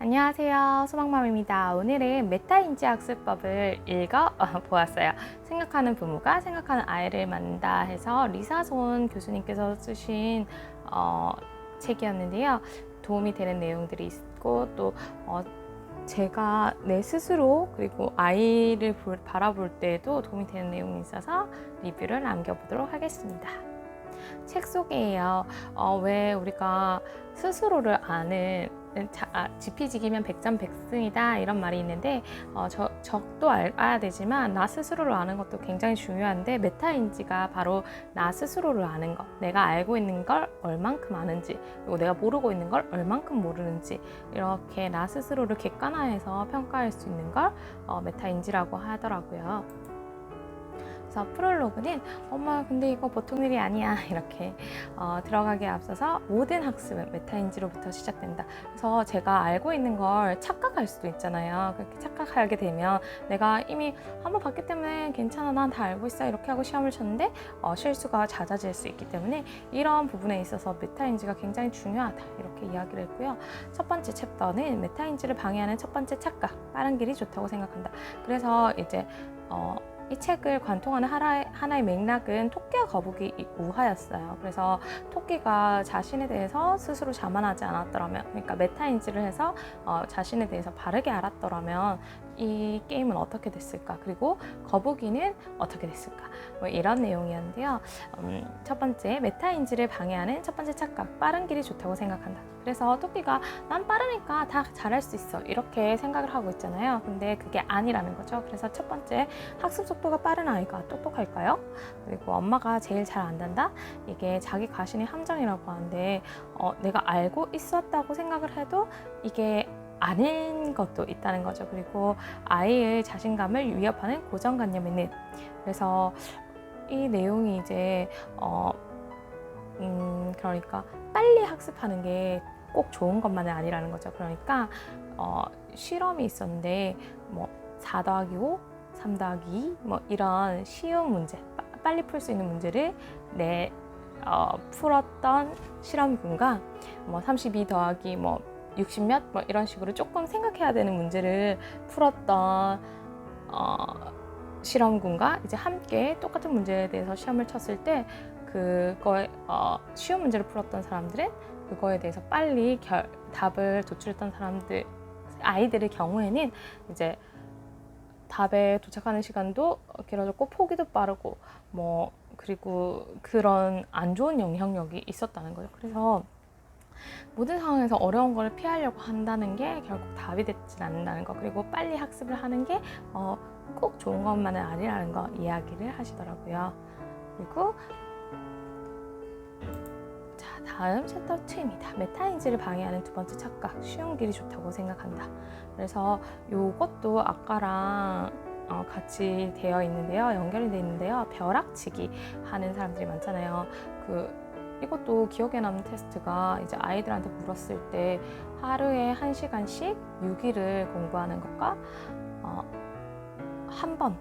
안녕하세요. 소망맘입니다. 오늘은 메타인지 학습법을 읽어 보았어요. 생각하는 부모가 생각하는 아이를 만다 해서 리사손 교수님께서 쓰신 어, 책이었는데요. 도움이 되는 내용들이 있고 또 어, 제가 내 스스로 그리고 아이를 볼- 바라볼 때에도 도움이 되는 내용이 있어서 리뷰를 남겨보도록 하겠습니다. 책 속에요. 어, 왜 우리가 스스로를 아는 지피지기면 백전백승이다 이런 말이 있는데 어, 저, 적도 알아야 되지만 나 스스로를 아는 것도 굉장히 중요한데 메타인지가 바로 나 스스로를 아는 것 내가 알고 있는 걸 얼만큼 아는지 그리고 내가 모르고 있는 걸 얼만큼 모르는지 이렇게 나 스스로를 객관화해서 평가할 수 있는 걸 어, 메타인지라고 하더라고요. 그래서 프롤로그는 엄마 근데 이거 보통 일이 아니야 이렇게 어, 들어가기에 앞서서 모든 학습은 메타인지로부터 시작된다. 그래서 제가 알고 있는 걸 착각할 수도 있잖아요. 그렇게 착각하게 되면 내가 이미 한번 봤기 때문에 괜찮아 난 다 알고 있어 이렇게 하고 시험을 쳤는데 어, 실수가 잦아질 수 있기 때문에 이런 부분에 있어서 메타인지가 굉장히 중요하다 이렇게 이야기를 했고요. 첫 번째 챕터는 메타인지를 방해하는 첫 번째 착각 빠른 길이 좋다고 생각한다. 그래서 이제 어, 이 책을 관통하는 하나의, 하나의 맥락은 토끼와 거북이 이 우화였어요. 그래서 토끼가 자신에 대해서 스스로 자만하지 않았더라면, 그러니까 메타인지를 해서 어, 자신에 대해서 바르게 알았더라면 이 게임은 어떻게 됐을까? 그리고 거북이는 어떻게 됐을까? 뭐 이런 내용이었는데요. 음, 첫 번째, 메타인지를 방해하는 첫 번째 착각, 빠른 길이 좋다고 생각한다. 그래서 토끼가 난 빠르니까 다 잘할 수 있어. 이렇게 생각을 하고 있잖아요. 근데 그게 아니라는 거죠. 그래서 첫 번째, 학습 속도가 빠른 아이가 똑똑할까요? 그리고 엄마가 제일 잘 안단다? 이게 자기 가신의 함정이라고 하는데 어, 내가 알고 있었다고 생각을 해도 이게 아닌 것도 있다는 거죠. 그리고 아이의 자신감을 위협하는 고정관념에는 그래서 이 내용이 이제 어, 음, 그러니까 빨리 학습하는 게 꼭 좋은 것만은 아니라는 거죠. 그러니까 어, 실험이 있었는데 뭐4 더하기 5, 3 더하기 2, 뭐 이런 쉬운 문제, 빠- 빨리 풀 수 있는 문제를 내 어, 풀었던 실험군과 뭐32 더하기 뭐 60몇 뭐 이런 식으로 조금 생각해야 되는 문제를 풀었던 어, 실험군과 이제 함께 똑같은 문제에 대해서 시험을 쳤을 때 그거에 어, 쉬운 문제를 풀었던 사람들은 그거에 대해서 빨리 결, 답을 도출했던 사람들 아이들의 경우에는 이제 답에 도착하는 시간도 길어졌고 포기도 빠르고 뭐 그리고 그런 안 좋은 영향력이 있었다는 거죠. 그래서 모든 상황에서 어려운 걸 피하려고 한다는 게 결국 답이 되진 않는다는 거 그리고 빨리 학습을 하는 게 어, 꼭 좋은 것만은 아니라는 거 이야기를 하시더라고요. 그리고 자 다음 챕터 2입니다. 메타인지를 방해하는 두 번째 착각 쉬운 길이 좋다고 생각한다. 그래서 이것도 아까랑 어, 같이 되어 있는데요. 연결이 되어 있는데요. 벼락치기 하는 사람들이 많잖아요. 그 이것도 기억에 남는 테스트가 이제 아이들한테 물었을 때 하루에 한시간씩 6일을 공부하는 것과 어, 한 번,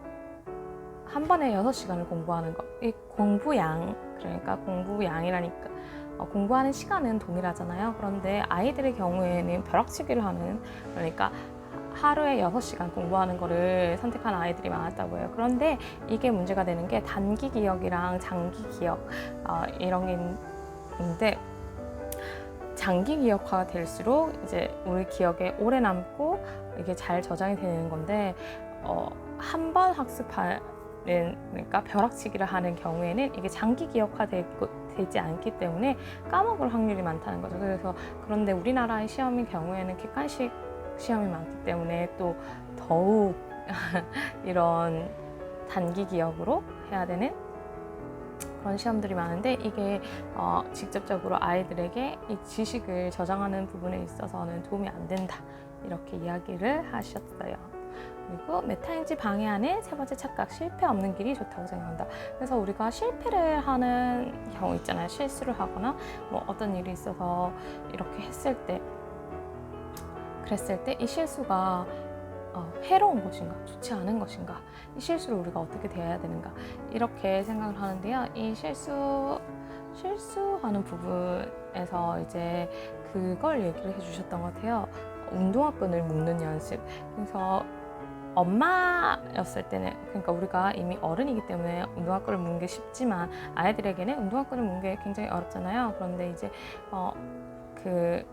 한 번에 6시간을 공부하는 것. 이 공부양, 그러니까 공부양이라니까 어, 공부하는 시간은 동일하잖아요. 그런데 아이들의 경우에는 벼락치기를 하는, 그러니까 하루에 6시간 공부하는 거를 선택한 아이들이 많았다고 해요. 그런데 이게 문제가 되는 게 단기 기억이랑 장기 기억 어, 이런 게 있는데 장기 기억화가 될수록 이제 우리 기억에 오래 남고 이게 잘 저장이 되는 건데 어, 한 번 학습하는 그러니까 벼락치기를 하는 경우에는 이게 장기 기억화되고 되지 않기 때문에 까먹을 확률이 많다는 거죠. 그래서 그런데 우리나라의 시험의 경우에는 객관식 시험이 많기 때문에 또 더욱 이런 단기 기억으로 해야 되는 그런 시험들이 많은데 이게 어, 직접적으로 아이들에게 이 지식을 저장하는 부분에 있어서는 도움이 안 된다 이렇게 이야기를 하셨어요. 그리고 메타인지 방해하는 세 번째 착각 실패 없는 길이 좋다고 생각한다. 그래서 우리가 실패를 하는 경우 있잖아요. 실수를 하거나 뭐 어떤 일이 있어서 이렇게 했을 때 그랬을 때 이 실수가 어, 해로운 것인가, 좋지 않은 것인가, 이 실수를 우리가 어떻게 대해야 되는가, 이렇게 생각을 하는데요. 이 실수, 실수하는 부분에서 이제 그걸 얘기를 해주셨던 것 같아요. 운동화 끈을 묶는 연습. 그래서 엄마였을 때는 그러니까 우리가 이미 어른이기 때문에 운동화 끈을 묶는 게 쉽지만 아이들에게는 운동화 끈을 묶는 게 굉장히 어렵잖아요. 그런데 이제 어 그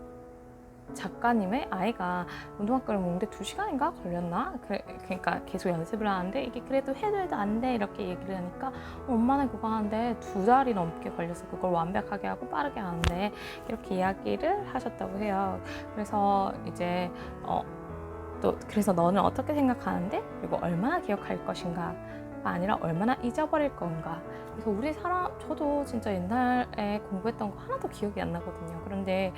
작가님의 아이가 운동화끈을 묶는데 두 시간인가 걸렸나? 그래, 그러니까 계속 연습을 하는데 이게 그래도 해도 해도 안 돼 이렇게 얘기를 하니까 어, 엄마는 그거 하는데 두 달이 넘게 걸려서 그걸 완벽하게 하고 빠르게 하는데 이렇게 이야기를 하셨다고 해요. 그래서 이제 어, 또 그래서 너는 어떻게 생각하는데 그리고 얼마나 기억할 것인가가 아니라 얼마나 잊어버릴 건가. 그래서 우리 사람 저도 진짜 옛날에 공부했던 거 하나도 기억이 안 나거든요. 그런데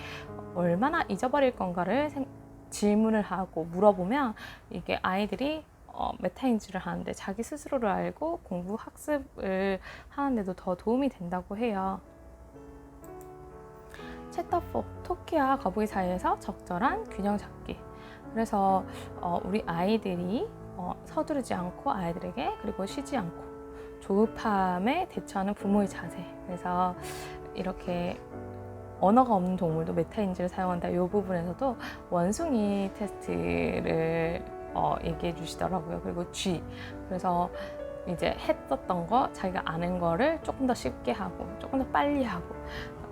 얼마나 잊어버릴 건가를 생- 질문을 하고 물어보면 이게 아이들이 어, 메타인지를 하는데 자기 스스로를 알고 공부 학습을 하는데도 더 도움이 된다고 해요. 챕터 4 토끼와 거북이 사이에서 적절한 균형 잡기. 그래서 어, 우리 아이들이 어, 서두르지 않고 아이들에게 그리고 쉬지 않고 조급함에 대처하는 부모의 자세. 그래서 이렇게 언어가 없는 동물도 메타인지를 사용한다. 이 부분에서도 원숭이 테스트를 어, 얘기해 주시더라고요. 그리고 G. 그래서 이제 했었던 거, 자기가 아는 거를 조금 더 쉽게 하고, 조금 더 빨리 하고,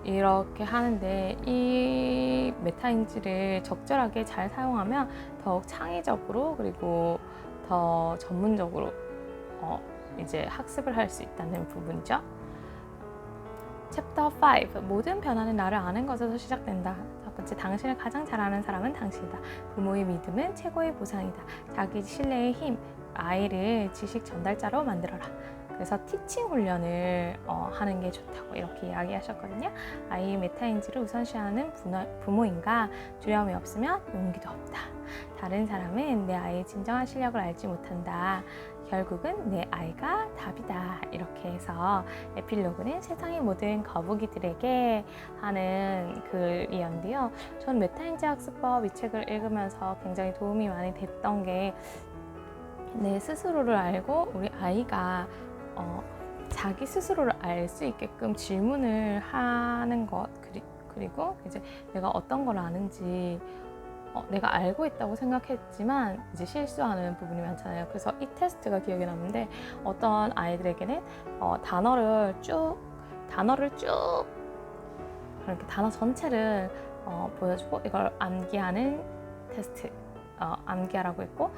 이렇게 하는데 이 메타인지를 적절하게 잘 사용하면 더욱 창의적으로 그리고 더 전문적으로 어, 이제 학습을 할 수 있다는 부분이죠. 챕터 5 모든 변화는 나를 아는 것에서 시작된다. 첫 번째 당신을 가장 잘 아는 사람은 당신이다. 부모의 믿음은 최고의 보상이다. 자기 신뢰의 힘 아이를 지식 전달자로 만들어라. 그래서 티칭 훈련을 어, 하는 게 좋다고 이렇게 이야기하셨거든요. 아이의 메타인지를 우선시하는 부나- 부모인가 두려움이 없으면 용기도 없다. 다른 사람은 내 아이의 진정한 실력을 알지 못한다. 결국은 내 아이가 답이다. 이렇게 해서 에필로그는 세상의 모든 거북이들에게 하는 글이었는데요. 전 메타인지 학습법 이 책을 읽으면서 굉장히 도움이 많이 됐던 게 내 스스로를 알고 우리 아이가 어, 자기 스스로를 알 수 있게끔 질문을 하는 것 그리, 그리고 이제 내가 어떤 걸 아는지 어, 내가 알고 있다고 생각했지만 이제 실수하는 부분이 많잖아요. 그래서 이 테스트가 기억에 남는데 어떤 아이들에게는 어, 단어를 쭉 단어를 쭉 그렇게 단어 전체를 어, 보여주고 이걸 암기하는 테스트 어, 암기하라고 했고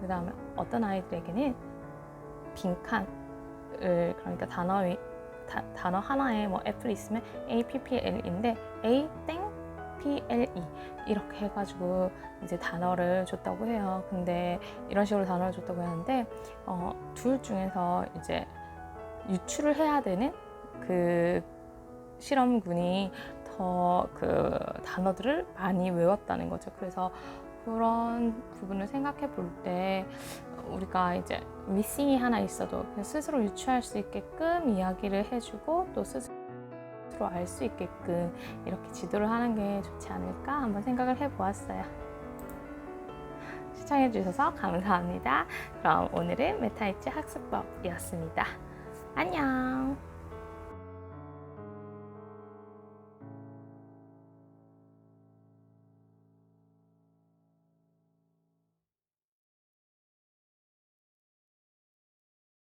그 다음에 어떤 아이들에게는 빈칸을 그러니까 단어 단어 하나에 뭐 애플이 있으면 A P P L인데 A 땡 P L E 이렇게 해가지고 이제 단어를 줬다고 해요. 근데 이런 식으로 단어를 줬다고 하는데 어, 둘 중에서 이제 유출을 해야 되는 그 실험군이 더 그 단어들을 많이 외웠다는 거죠. 그래서 그런 부분을 생각해 볼 때 우리가 이제 미싱이 하나 있어도 스스로 유추할 수 있게끔 이야기를 해주고 또 스스로 알 수 있게끔 이렇게 지도를 하는 게 좋지 않을까 한번 생각을 해보았어요. 시청해 주셔서 감사합니다. 그럼 오늘은 메타이치 학습법이었습니다. 안녕.